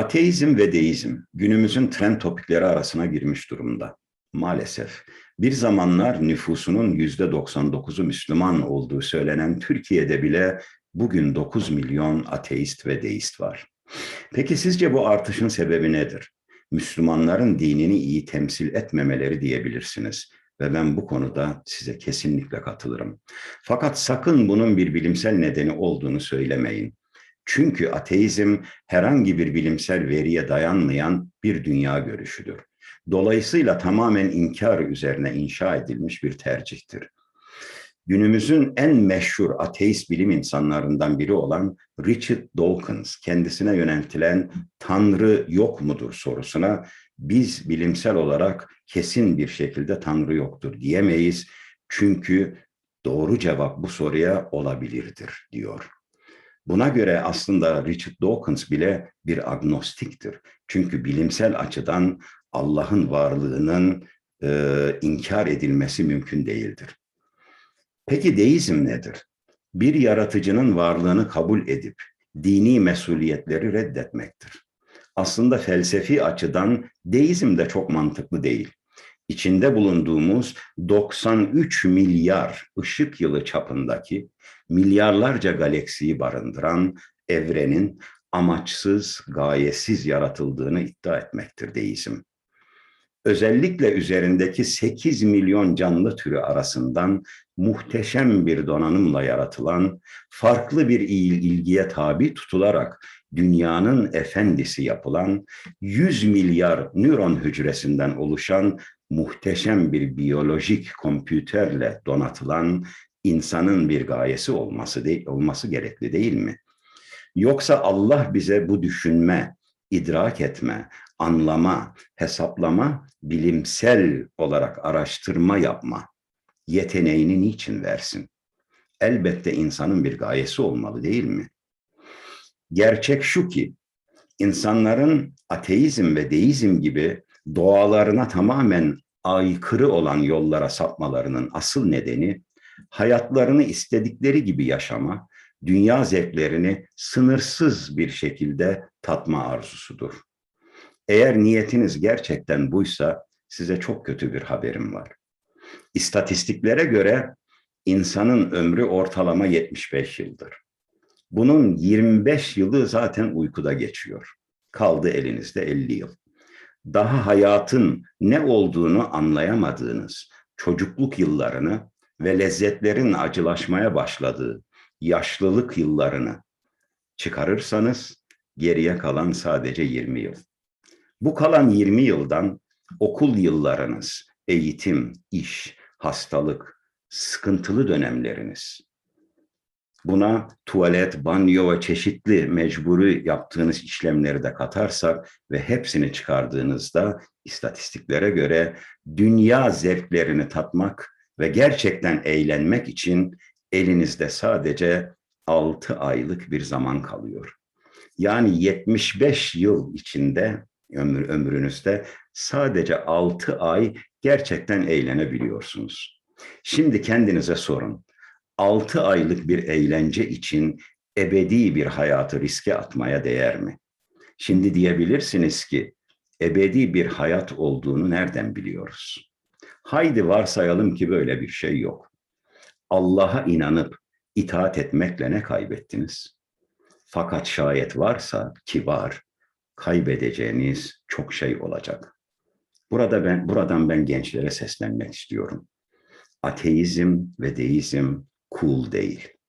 Ateizm ve deizm günümüzün trend topikleri arasına girmiş durumda. Maalesef bir zamanlar nüfusunun yüzde 99'u Müslüman olduğu söylenen Türkiye'de bile bugün 9 milyon ateist ve deist var. Peki sizce bu artışın sebebi nedir? Müslümanların dinini iyi temsil etmemeleri diyebilirsiniz ve ben bu konuda size kesinlikle katılırım. Fakat sakın bunun bir bilimsel nedeni olduğunu söylemeyin. Çünkü ateizm herhangi bir bilimsel veriye dayanmayan bir dünya görüşüdür. Dolayısıyla tamamen inkar üzerine inşa edilmiş bir tercihtir. Günümüzün en meşhur ateist bilim insanlarından biri olan Richard Dawkins kendisine yöneltilen Tanrı yok mudur sorusuna biz bilimsel olarak kesin bir şekilde Tanrı yoktur diyemeyiz. Çünkü doğru cevap bu soruya olabilirdir diyor. Buna göre aslında Richard Dawkins bile bir agnostiktir. Çünkü bilimsel açıdan Allah'ın varlığının e, inkar edilmesi mümkün değildir. Peki deizm nedir? Bir yaratıcının varlığını kabul edip dini mesuliyetleri reddetmektir. Aslında felsefi açıdan deizm de çok mantıklı değil. İçinde bulunduğumuz 93 milyar ışık yılı çapındaki milyarlarca galaksiyi barındıran evrenin amaçsız, gayesiz yaratıldığını iddia etmektir deizm. Özellikle üzerindeki 8 milyon canlı türü arasından muhteşem bir donanımla yaratılan, farklı bir ilgiye tabi tutularak dünyanın efendisi yapılan 100 milyar nöron hücresinden oluşan muhteşem bir biyolojik kompüterle donatılan insanın bir gayesi olması değil, olması gerekli değil mi? Yoksa Allah bize bu düşünme, idrak etme, anlama, hesaplama, bilimsel olarak araştırma yapma yeteneğini niçin versin? Elbette insanın bir gayesi olmalı değil mi? Gerçek şu ki insanların ateizm ve deizm gibi doğalarına tamamen aykırı olan yollara sapmalarının asıl nedeni hayatlarını istedikleri gibi yaşama, dünya zevklerini sınırsız bir şekilde tatma arzusudur. Eğer niyetiniz gerçekten buysa size çok kötü bir haberim var. İstatistiklere göre insanın ömrü ortalama 75 yıldır. Bunun 25 yılı zaten uykuda geçiyor. Kaldı elinizde 50 yıl. Daha hayatın ne olduğunu anlayamadığınız çocukluk yıllarını ve lezzetlerin acılaşmaya başladığı yaşlılık yıllarını çıkarırsanız geriye kalan sadece 20 yıl. Bu kalan 20 yıldan okul yıllarınız, eğitim, iş, hastalık, sıkıntılı dönemleriniz, buna tuvalet, banyo ve çeşitli mecburi yaptığınız işlemleri de katarsak ve hepsini çıkardığınızda istatistiklere göre dünya zevklerini tatmak ve gerçekten eğlenmek için elinizde sadece 6 aylık bir zaman kalıyor. Yani 75 yıl içinde ömür, ömrünüzde sadece 6 ay gerçekten eğlenebiliyorsunuz. Şimdi kendinize sorun. 6 aylık bir eğlence için ebedi bir hayatı riske atmaya değer mi? Şimdi diyebilirsiniz ki ebedi bir hayat olduğunu nereden biliyoruz? Haydi varsayalım ki böyle bir şey yok. Allah'a inanıp itaat etmekle ne kaybettiniz? Fakat şayet varsa ki var, kaybedeceğiniz çok şey olacak. Burada ben buradan ben gençlere seslenmek istiyorum. Ateizm ve deizm cool değil.